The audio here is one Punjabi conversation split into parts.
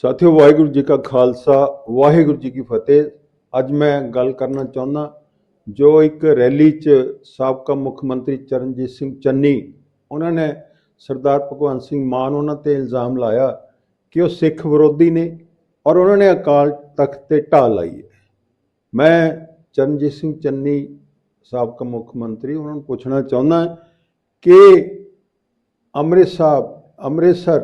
ਸਾਥੀਓ, ਵਾਹਿਗੁਰੂ ਜੀ ਕਾ ਖਾਲਸਾ, ਵਾਹਿਗੁਰੂ ਜੀ ਕੀ ਫਤਿਹ। ਅੱਜ ਮੈਂ ਗੱਲ ਕਰਨਾ ਚਾਹੁੰਦਾ, ਜੋ ਇੱਕ ਰੈਲੀ 'ਚ ਸਾਬਕਾ ਮੁੱਖ ਮੰਤਰੀ ਚਰਨਜੀਤ ਸਿੰਘ ਚੰਨੀ, ਉਹਨਾਂ ਨੇ ਸਰਦਾਰ ਭਗਵੰਤ ਸਿੰਘ ਮਾਨ ਉਹਨਾਂ ਤੇ ਇਲਜ਼ਾਮ ਲਾਇਆ ਕਿ ਉਹ ਸਿੱਖ ਵਿਰੋਧੀ ਨੇ ਔਰ ਉਹਨਾਂ ਨੇ ਅਕਾਲ ਤਖਤ ਤੇ ਢਾਹ ਲਾਈ ਹੈ। ਮੈਂ ਚਰਨਜੀਤ ਸਿੰਘ ਚੰਨੀ, ਸਾਬਕਾ ਮੁੱਖ ਮੰਤਰੀ, ਉਹਨਾਂ ਨੂੰ ਪੁੱਛਣਾ ਚਾਹੁੰਦਾ ਕਿ ਅੰਮ੍ਰਿਤਸਰ ਅੰਮ੍ਰਿਤਸਰ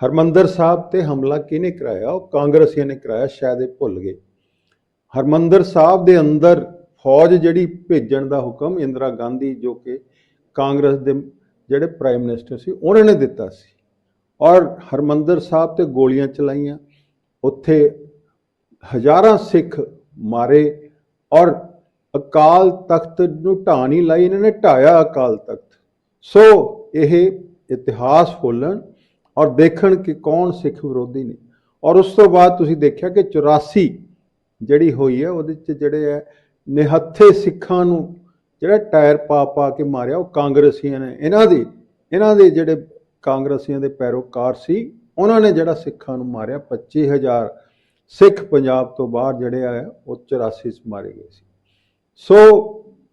ਹਰਮੰਦਰ ਸਾਹਿਬ ਤੇ ਹਮਲਾ ਕਿਹਨੇ ਕਰਾਇਆ? ਉਹ ਕਾਂਗਰਸੀਆਂ ਨੇ ਕਰਾਇਆ, ਸ਼ਾਇਦ ਇਹ ਭੁੱਲ ਗਏ। ਹਰਮੰਦਰ ਸਾਹਿਬ ਦੇ ਅੰਦਰ ਫੌਜ ਜਿਹੜੀ ਭੇਜਣ ਦਾ ਹੁਕਮ ਇੰਦਰਾ ਗਾਂਧੀ ਜੋ ਕਿ ਕਾਂਗਰਸ ਦੇ ਜਿਹੜੇ ਪ੍ਰਾਈਮ ਮਿਨਿਸਟਰ ਸੀ, ਉਹਨਾਂ ਨੇ ਦਿੱਤਾ ਸੀ। ਔਰ ਹਰਮੰਦਰ ਸਾਹਿਬ ਤੇ ਗੋਲੀਆਂ ਚਲਾਈਆਂ, ਉੱਥੇ ਹਜ਼ਾਰਾਂ ਸਿੱਖ ਮਾਰੇ ਔਰ ਅਕਾਲ ਤਖਤ ਨੂੰ ਢਾਹ ਨਹੀਂ ਲਾਈ, ਇਹਨਾਂ ਨੇ ਢਾਇਆ ਅਕਾਲ ਤਖਤ। ਸੋ ਇਹ ਇਤਿਹਾਸ ਫੋਲਣ ਔਰ ਦੇਖਣ ਕਿ ਕੌਣ ਸਿੱਖ ਵਿਰੋਧੀ ਨੇ। ਔਰ ਉਸ ਤੋਂ ਬਾਅਦ ਤੁਸੀਂ ਦੇਖਿਆ ਕਿ 84 ਜਿਹੜੀ ਹੋਈ ਹੈ, ਉਹਦੇ ਚ ਜਿਹੜੇ ਹੈ, ਨਿਹੱਥੇ ਸਿੱਖਾਂ ਨੂੰ ਜਿਹੜਾ ਟਾਇਰ ਪਾ ਪਾ ਕੇ ਮਾਰਿਆ, ਉਹ ਕਾਂਗਰਸੀਆਂ ਨੇ। ਇਹਨਾਂ ਦੇ ਇਹਨਾਂ ਦੇ ਜਿਹੜੇ ਕਾਂਗਰਸੀਆਂ ਦੇ ਪੈਰੋਕਾਰ ਸੀ, ਉਹਨਾਂ ਨੇ ਜਿਹੜਾ ਸਿੱਖਾਂ ਨੂੰ ਮਾਰਿਆ 25000 ਸਿੱਖ ਪੰਜਾਬ ਤੋਂ ਬਾਹਰ ਜਿਹੜੇ ਆ, ਉਹ 84 ਚ ਮਾਰੇ ਗਏ ਸੀ। ਸੋ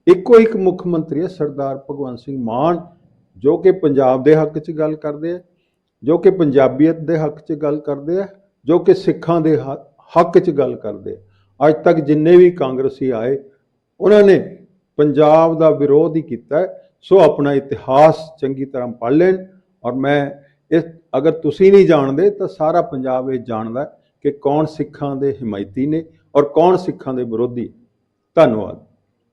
ਇੱਕੋ ਇੱਕ ਮੁੱਖ ਮੰਤਰੀ ਹੈ ਸਰਦਾਰ ਭਗਵੰਤ ਸਿੰਘ ਮਾਨ, ਜੋ ਕਿ ਪੰਜਾਬ ਦੇ ਹੱਕ 'ਚ ਗੱਲ ਕਰਦੇ ਆ। ਜੋ ਕਿ ਪੰਜਾਬੀਅਤ ਦੇ ਹੱਕ 'ਚ ਗੱਲ ਕਰਦੇ ਆ, ਜੋ ਕਿ ਸਿੱਖਾਂ ਦੇ ਹੱਕ 'ਚ ਗੱਲ ਕਰਦੇ ਆ। ਅੱਜ ਤੱਕ ਜਿੰਨੇ ਵੀ ਕਾਂਗਰਸੀ ਆਏ, ਉਹਨਾਂ ਨੇ ਪੰਜਾਬ ਦਾ ਵਿਰੋਧ ਹੀ ਕੀਤਾ ਸੋ ਆਪਣਾ ਇਤਿਹਾਸ ਚੰਗੀ ਤਰ੍ਹਾਂ ਪੜ੍ਹ ਲੈਣ। ਔਰ ਮੈਂ ਇਸ, ਅਗਰ ਤੁਸੀਂ ਨਹੀਂ ਜਾਣਦੇ, ਤਾਂ ਸਾਰਾ ਪੰਜਾਬ ਇਹ ਜਾਣਦਾ ਕਿ ਕੌਣ ਸਿੱਖਾਂ ਦੇ ਹਮਾਇਤੀ ਨੇ ਔਰ ਕੌਣ ਸਿੱਖਾਂ ਦੇ ਵਿਰੋਧੀ। ਧੰਨਵਾਦ।